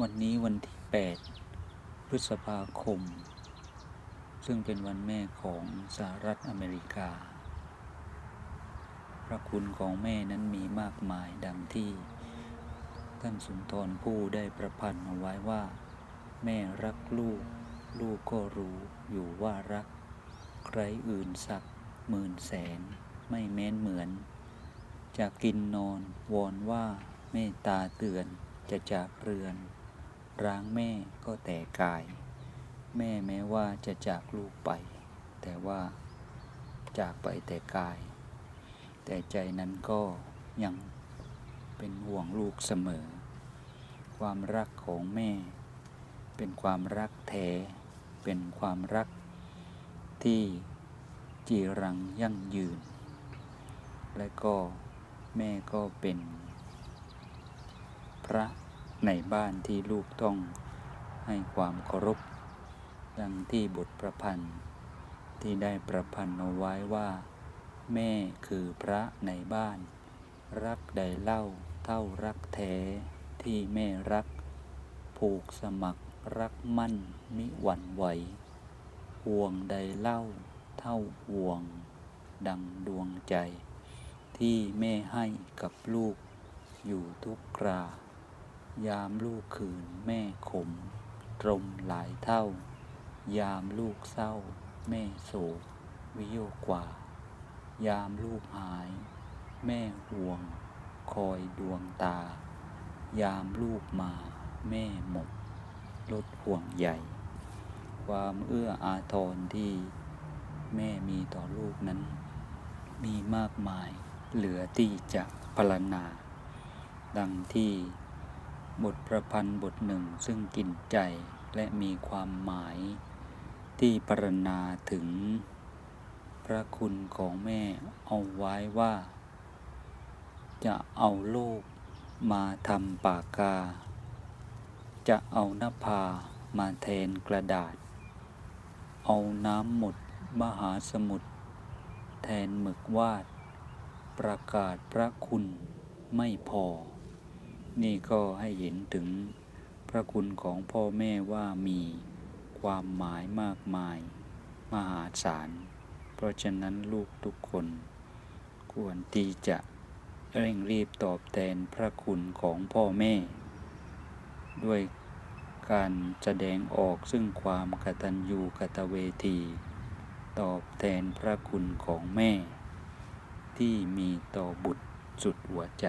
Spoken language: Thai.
วันนี้วันที่ 8 พฤษภาคม ซึ่งเป็นวันแม่ของสหรัฐอเมริกา พระคุณของแม่นั้นมีมากมายดังที่ท่านสุนทรผู้ได้ประพันธ์เอาไว้ว่า แม่รักลูก ลูกก็รู้อยู่ว่ารัก ใครอื่นสักหมื่นแสนไม่แม้นเหมือนจะกินนอนวอนว่าเมตตาเตือนจะจากเรือน ร้างแม่ก็แต่กาย แม่แม้ว่าจะจากลูกไป แต่ว่าจากไปแต่กาย แต่ใจนั้นก็ยังเป็นห่วงลูกเสมอ ความรักของแม่ เป็นความรักแท้ เป็นความรักที่จีรังยั่งยืน และก็แม่ก็เป็น พระ ในบ้านที่ลูกต้องให้ความเคารพ ดังที่บทประพันธ์ ที่ได้ประพันธ์เอาไว้ว่า แม่คือพระในบ้าน รักใดเล่าเท่ารักแท้ที่แม่รัก ผูกสมัครรักมั่นมิหวั่นไหว ห่วงใดเล่าเท่าห่วง ดังดวงใจ ที่แม่ให้กับลูกอยู่ทุกครา ยามลูกคืนแม่ขม ตรมหลายเท่า ยามลูกเศร้า แม่โศก วิโยกกว่า ยามลูกหาย แม่ห่วง คอยดวงตา ยามลูกมา แม่หมกลดห่วงใหญ่ ความเอื้ออาทรที่ แม่มีต่อลูกนั้น มีมากมายเหลือที่จะพรรณนา ดังที่ บทประพันธ์บทหนึ่งซึ่งกินใจและมีความหมายที่ปรณนาถึงพระคุณของแม่เอาไว้ว่า จะเอาโลกมาทำปากกา จะเอานภามาแทนกระดาษ เอาน้ำหมดมหาสมุทรแทนหมึกวาด ประกาศพระคุณไม่พอ นี่ก็ให้เห็นถึงพระคุณของพ่อแม่ว่ามีความหมายมากมาย มหาศาล เพราะฉะนั้นลูกทุกคน ควรที่จะเร่งรีบตอบแทนพระคุณของพ่อแม่ ด้วยการแสดงออกซึ่งความกตัญญูกตเวที ตอบแทนพระคุณของแม่ ที่มีต่อบุตรสุดหัวใจ